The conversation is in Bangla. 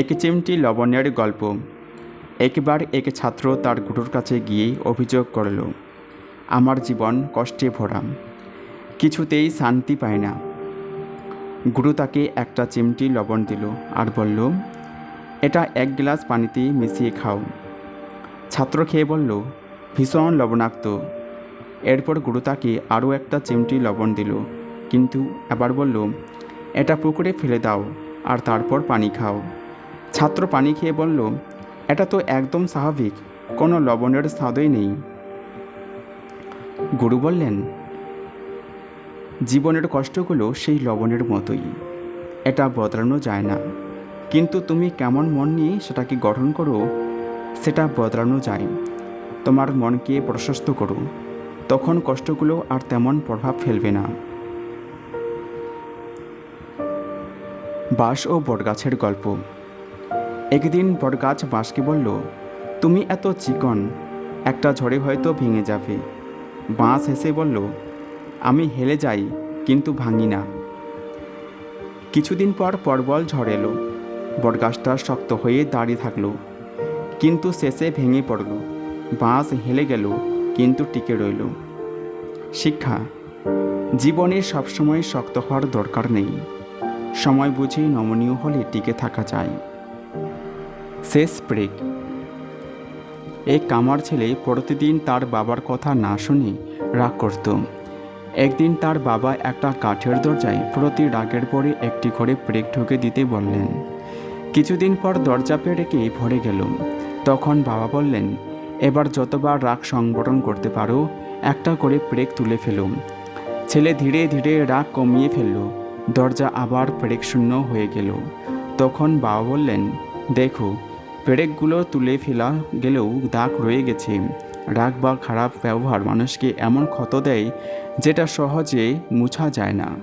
এক চিমটি লবণের গল্প। একবার এক ছাত্র তার গুরুর কাছে গিয়ে অভিযোগ করল, আমার জীবন কষ্টে ভরা, কিছুতেই শান্তি পায় না। গুরু তাকে একটা চিমটি লবণ দিল আর বলল, এটা এক গ্লাস পানিতে মিশিয়ে খাও। ছাত্র খেয়ে বলল, ভীষণ লবণাক্ত। এরপর গুরু তাকে আরও একটা চিমটি লবণ দিল, কিন্তু আবার বলল, এটা পুকুরে ফেলে দাও আর তারপর পানি খাও। ছাত্র পানি খেয়ে বলল, এটা তো একদম স্বাভাবিক, কোনো লবণের স্বাদই নেই। গুরু বললেন, জীবনের কষ্টগুলো সেই লবণের মতোই, এটা বদলানো যায় না। কিন্তু তুমি কেমন মন নিয়ে সেটাকে গঠন করো, সেটা বদলানো যায়। তোমার মনকে প্রশস্ত করো, তখন কষ্টগুলো আর তেমন প্রভাব ফেলবে না। বাঁশ ও বটগাছের গল্প। একদিন বটগাছ বাঁশকে বলল, তুমি এত চিকন, একটা ঝড়ে হয়তো ভেঙে যাবে। বাঁশ হেসে বলল, আমি হেলে যাই, কিন্তু ভাঙি না। কিছুদিন পর পরবল ঝড় এলো। বটগাছটা শক্ত হয়ে দাঁড়িয়ে থাকল, কিন্তু শেষে ভেঙে পড়ল। বাঁশ হেলে গেল, কিন্তু টিকে রইল। শিক্ষা জীবনে সবসময় শক্ত হওয়ার দরকার নেই। সময় বুঝে নমনীয় হলে টিকে থাকা যায়। শেষ ব্রেক এক কামার ছেলে প্রতিদিন তার বাবার কথা না শুনে রাগ করত। একদিন তার বাবা একটা কাঠের দরজায় প্রতি রাগের পরে একটি করে ব্রেক ঢুকে দিতে বললেন, কিছুদিন পর দরজা পেরেকে ভরে গেল? তখন বাবা বললেন, এবার যতবার রাগ সংগঠন করতে পারো, একটা করে ব্রেক তুলে ফেলুম ছেলে ধীরে ধীরে রাগ কমিয়ে ফেলল। দরজা আবার ব্রেক শূন্য হয়ে গেল। তখন বাবা বললেন দেখো ব্রেকগুলো তুলে ফেলা গেলেও দাগ রয়ে গেছে। রাগ বা খারাপ ব্যবহার মানুষকে এমন ক্ষত দেয় যেটা সহজে মুছা যায় না।